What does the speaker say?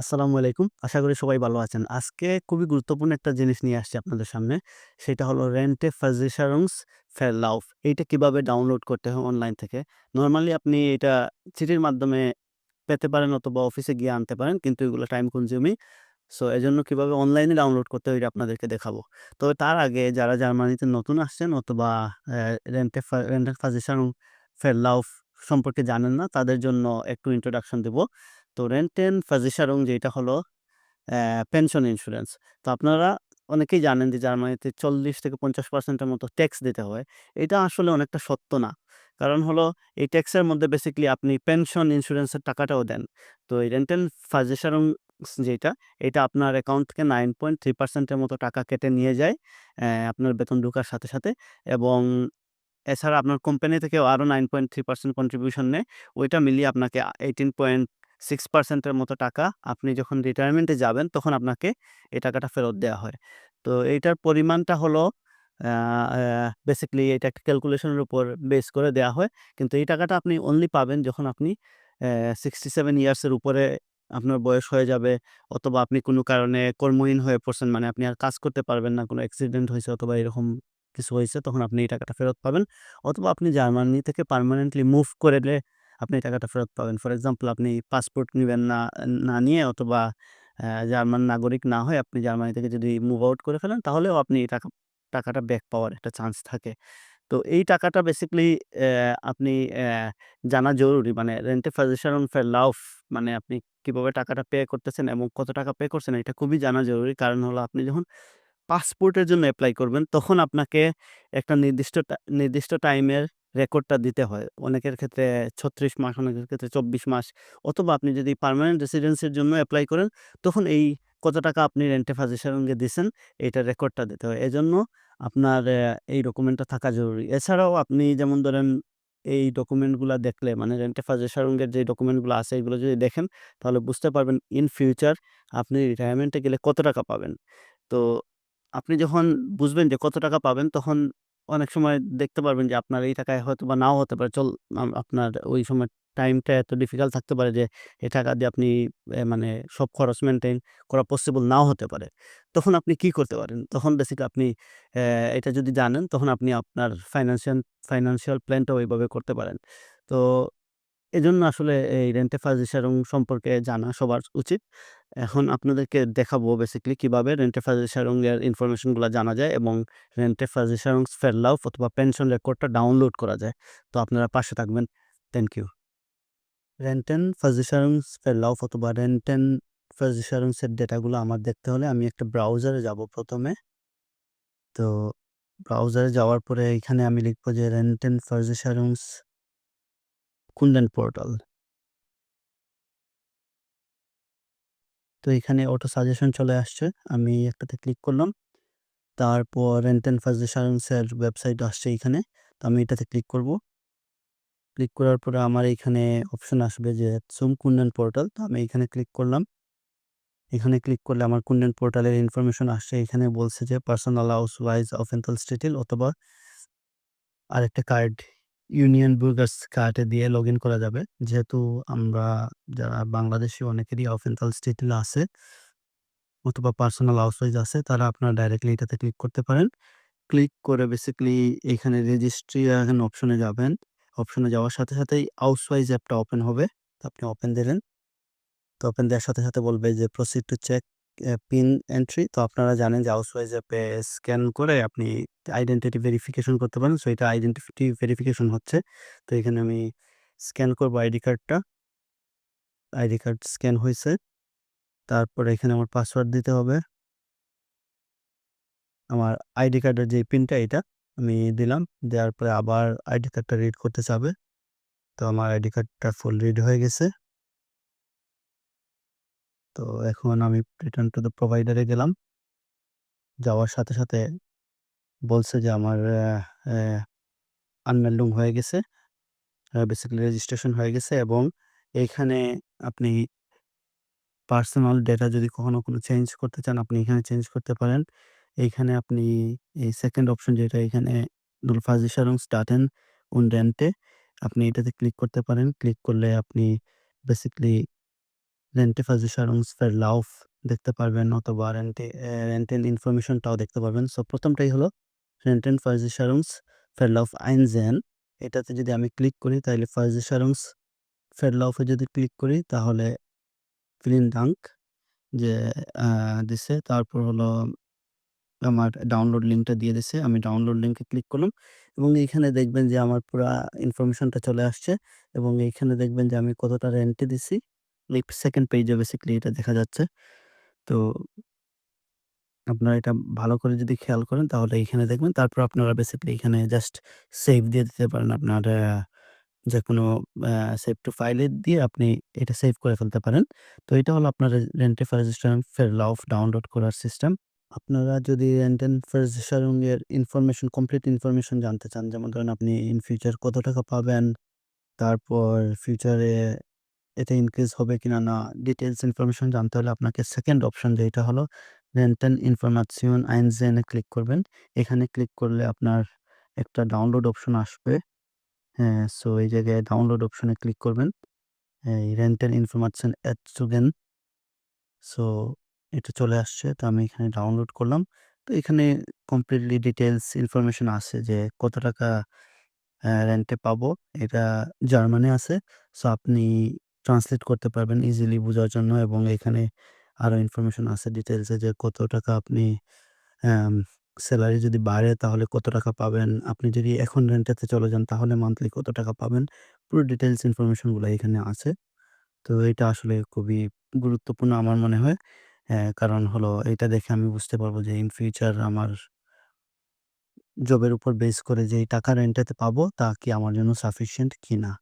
আসসালামু আলাইকুম। আশা করি সবাই ভালো আছেন। আজকে খুবই গুরুত্বপূর্ণ একটা জিনিস নিয়ে আসছি আপনাদের সামনে। সেটা হলো Rente Versicherungsverlauf এইটা কীভাবে ডাউনলোড করতে হয় অনলাইন থেকে। নর্মালি আপনি এটা চিঠির মাধ্যমে পেতে পারেন অথবা অফিসে গিয়ে আনতে পারেন। কিন্তু এগুলো টাইম কনজিউমিং। সো এজন্য কীভাবে অনলাইনে ডাউনলোড করতে হয় আপনাদেরকে দেখাবো। তবে তার আগে যারা জার্মানিতে নতুন আসছেন অথবা Rente Ver Rente Versicherungsverlauf সম্পর্কে জানেন না, তাদের জন্য একটু ইন্ট্রোডাকশন দিব। তো রেন্ট Renten Versicherung যেটা হলো পেনশন ইন্স্যুরেন্স তো আপনারা অনেকেই জানেন যে জার্মানিতে চল্লিশ থেকে পঞ্চাশ পার্সেন্টের মতো ট্যাক্স দিতে হয়। এটা আসলে অনেকটা সত্য না। কারণ হলো এই ট্যাক্সের মধ্যে বেসিক্যালি আপনি পেনশন ইন্সুরেন্সের টাকাটাও দেন। তো এই Renten Versicherung যেটা এটা আপনার অ্যাকাউন্ট থেকে নাইন পয়েন্ট থ্রি পার্সেন্টের মতো টাকা কেটে নিয়ে যায় আপনার বেতন ঢোকার সাথে, সাথে এবং এছাড়া আপনার কোম্পানি থেকেও আরও 9.3% কন্ট্রিবিউশন নেয়। ওইটা মিলিয়ে আপনাকে আ 18.6% এর মতো টাকা আপনি যখন রিটায়ারমেন্টে যাবেন, তখন আপনাকে এই টাকাটা ফেরত দেওয়া হয়। তো এইটার পরিমাণটা হলো বেসিক্যালি এটা একটা ক্যালকুলেশনের উপর বেস করে দেওয়া হয়। কিন্তু এই টাকাটা আপনি অনলি পাবেন যখন আপনি সিক্সটি সেভেন ইয়ার্সের উপরে আপনার বয়স হয়ে যাবে, অথবা আপনি কোনো কারণে কর্মহীন হয়ে পড়ছেন। মানে আপনি আর কাজ করতে পারবেন না। কোনো অ্যাক্সিডেন্ট হয়েছে অথবা এরকম কিছু হয়েছে, তখন আপনি এই টাকাটা ফেরত পাবেন। অথবা আপনি জার্মানি থেকে পার্মানেন্টলি মুভ করলে আপনি টাকাটা ফেরত পাবেন। ফর এক্সাম্পল আপনি পাসপোর্ট নেবেন না না নিয়ে অথবা জার্মান নাগরিক না হয়ে আপনি জার্মানি থেকে যদি মুভ আউট করে ফেলেন, তাহলেও আপনি টাকা, টাকাটা ব্যাক পাওয়ার একটা চান্স থাকে। তো এই টাকাটা বেসিক্যালি আপনি জানা জরুরি। মানে Rente Versicherungsverlauf মানে আপনি কীভাবে টাকাটা পে করতেছেন এবং কত টাকা পে করছেন, এটা খুবই জানা জরুরি। কারণ হলো আপনি যখন পাসপোর্টের জন্য অ্যাপ্লাই করবেন, তখন আপনাকে একটা নির্দিষ্ট নির্দিষ্ট টাইমের রেকর্ডটা দিতে হয়। অনেকের ক্ষেত্রে ৩৬ মাস, অনেকের ক্ষেত্রে ২৪ মাস অথবা আপনি যদি পার্মানেন্ট রেসিডেন্সির জন্য অ্যাপ্লাই করেন তখন এই কত টাকা আপনি Rente Versicherung এ দিছেন এইটার রেকর্ডটা দিতে হয়। এজন্য আপনার এই ডকুমেন্টটা থাকা জরুরি। এছাড়াও আপনি যেমন ধরেন এই ডকুমেন্টগুলো দেখলে মানে Versicherung এর যে ডকুমেন্টগুলো আছে এগুলো যদি দেখেন তাহলে বুঝতে পারবেন ইন ফিউচার আপনি রিটায়ারমেন্টে গেলে কত টাকা পাবেন। তো আপনি যখন বুঝবেন যে কত টাকা পাবেন তখন অনেক সময় দেখতে পারবেন যে আপনার এই টাকায় হয়তো বা নাও হতে পারে। চল আপনার ওই সময় টাইমটা এত ডিফিকাল্ট থাকতে পারে যে এ টাকা দিয়ে আপনি মানে সব খরচ মেনটেন করা পসিবল নাও হতে পারে। তখন আপনি কি করতে পারেন? তখন বেসিক আপনি এটা যদি জানেন, তখন আপনি আপনার ফাইন্যান্সিয়াল ফাইন্যান্সিয়াল প্ল্যানটাও ওইভাবে করতে পারেন। তো এজন্য আসলে এই Rente Versicherung সম্পর্কে জানা সবার উচিত। এখন আপনাদেরকে দেখাবো বেসিক্যালি কীভাবে Rente Versicherung এর ইনফরমেশনগুলা জানা যায় এবং Rente Versicherungsverlauf অথবা পেনশন রেকর্ডটা ডাউনলোড করা যায়। তো আপনারা পাশে থাকবেন। Thank you. Renten Versicherungsverlauf অথবা Renten Versicherungs এর ডেটাগুলো আমার দেখতে হলে আমি একটা ব্রাউজারে যাব প্রথমে। তো ব্রাউজারে যাওয়ার পরে এখানে আমি লিখব যে রেন্টেন Renten Versicherungs Kundenportal তো এখানে অটো সাজেশন চলে আসছে। আমি একটাতে ক্লিক করলাম। তারপর Renten Versicherungs এর ওয়েবসাইট আসছে এইখানে। তো আমি এটাতে ক্লিক করব। ক্লিক করার পরে আমার এইখানে অপশন আসবে যে Zum Kundenportal তো আমি এখানে ক্লিক করলাম। এখানে ক্লিক করলে আমার Kundenportal পোর্টালের ইনফরমেশন আসছে। এখানে বলছে যে Personal Ausweis স্টেটিল অথবা আরেকটা কার্ড ইউনিয়ন বুর্গাস কার্ডে দিয়ে লগ ইন করা যাবে। যেহেতু আমরা যারা বাংলাদেশী অনেকেরই Aufenthaltstitel আছে অথবা Personal Ausweis আছে তারা আপনারা ডাইরেক্টলি এটাতে ক্লিক করতে পারেন। ক্লিক করে বেসিক্যালি এখানে রেজিস্ট্রি এখন অপশনে যাবেন। অপশনে যাওয়ার সাথে সাথেই Ausweis অ্যাপটা ওপেন হবে। আপনি ওপেন দিলেন। তো ওপেন দেওয়ার সাথে, সাথে বলবে যে প্রসিড check অ্যা পিন এন্ট্রি তো আপনারা জানেন যে Ausweis অ্যাপে স্ক্যান করে আপনি আইডেন্টিটি ভেরিফিকেশন করতে পারেন। সো এটা আইডেন্টিটি ভেরিফিকেশন হচ্ছে। তো এখানে আমি স্ক্যান করব আইডি কার্ডটা। আইডি কার্ড স্ক্যান হয়েছে তারপরে এখানে আমার পাসওয়ার্ড দিতে হবে। আমার আইডি কার্ডের যে পিনটা এটা আমি দিলাম। দেওয়ার পরে আবার আইডি কার্ডটা রিড করতে চাবে। তো আমার আইডি কার্ডটা ফুল রিড হয়ে গেছে। তো এখন আমি রিটার্ন টু দ্য প্রোভাইডার গেলাম। যাওয়ার সাথে, সাথে বলছে যে আমার অ্যা হয়ে গেছে। বেসিক্যালি রেজিস্ট্রেশন হয়ে গেছে এবং এইখানে আপনি পার্সোনাল ডেটা যদি কখনো কোনো চেঞ্জ করতে চান আপনি এখানে চেঞ্জ করতে পারেন। এইখানে আপনি এই সেকেন্ড অপশন যেটা এখানে Null Versicherungsdaten und Rente আপনি এটাতে ক্লিক করতে পারেন। ক্লিক করলে আপনি বেসিক্যালি Rente Versicherungsverlauf দেখতে পারবেন অথবা রেন্টে রেন্টেন ইনফরমেশনটাও দেখতে পারবেন। সো প্রথমটাই হলো রেন্টেন ফার্জি ১ম টাই হলো Rentenversicherungsverlauf einsehen এটাতে যদি আমি ক্লিক করি, তাহলে ফার্জি তাইলে ফের এ যদি ক্লিক করি, তাহলে vielen ডাঙ্ক যে দিছে। তারপর হলো আমার ডাউনলোড লিঙ্কটা দিয়ে দিছে। আমি ডাউনলোড লিঙ্কে ক্লিক করলাম এবং এইখানে দেখবেন যে আমার পুরা ইনফরমেশনটা চলে আসছে এবং এইখানে দেখবেন যে আমি কতটা রেন্টে দিছি। 2nd পেজে বেসিক্যালি এটা দেখা যাচ্ছে। তো আপনারা এটা ভালো করে যদি খেয়াল করেন তাহলে এইখানে দেখবেন। তারপর আপনারা বেসিক্যালি এখানে জাস্ট সেভ দিয়ে দিতে পারেন আপনার যে কোনো সেভ টু ফাইলে দিয়ে আপনি এটা সেভ করে ফেলতে পারেন। তো এটা হলো আপনার Rente Versicherungsverlauf ডাউনলোড করার সিস্টেম। আপনারা যদি Rentenversicherung এর ইনফরমেশন কমপ্লিট ইনফরমেশন জানতে চান, যেমন ধরেন আপনি ইন ফিউচার কত টাকা পাবেন, তারপর ফিউচারে এটা ইনক্রিজ হবে কিনা না, ডিটেলস ইনফরমেশন জানতে হলে আপনাকে সেকেন্ড অপশন যেটা হলো Renteninformation einsehen এ ক্লিক করবেন। এখানে ক্লিক করলে আপনার একটা ডাউনলোড অপশন আসবে। হ্যাঁ, সো এই জায়গায় ডাউনলোড অপশনে ক্লিক করবেন। এই রেন্টেন Renteninformation Ätzungen সো এটা চলে আসছে। তো আমি এখানে ডাউনলোড করলাম। তো এখানে কমপ্লিটলি ডিটেলস ইনফরমেশন আছে যে কত টাকা রেন্টে পাবো। এটা জার্মানি আছে। সো আপনি ট্রান্সলেট করতে পারবেন ইজিলি বোঝার জন্য এবং এখানে আরও ইনফরমেশন আছে ডিটেলসে যে কত টাকা আপনি অ্যাম সেলারি যদি বাড়ে তাহলে কত টাকা পাবেন। আপনি যদি এখন রেন্টেতে চলে যান তাহলে মান্থলি কত টাকা পাবেন। পুরো ডিটেলস ইনফরমেশনগুলা এখানে আছে। তো এটা আসলে খুবই গুরুত্বপূর্ণ আমার মনে হয়। কারণ হলো এটা দেখে আমি বুঝতে পারব যে ইন ফিউচার আমার জবের উপর বেস করে যেই টাকা রেন্টেতে পাবো তা কি আমার জন্য সাফিসিয়েন্ট কিনা।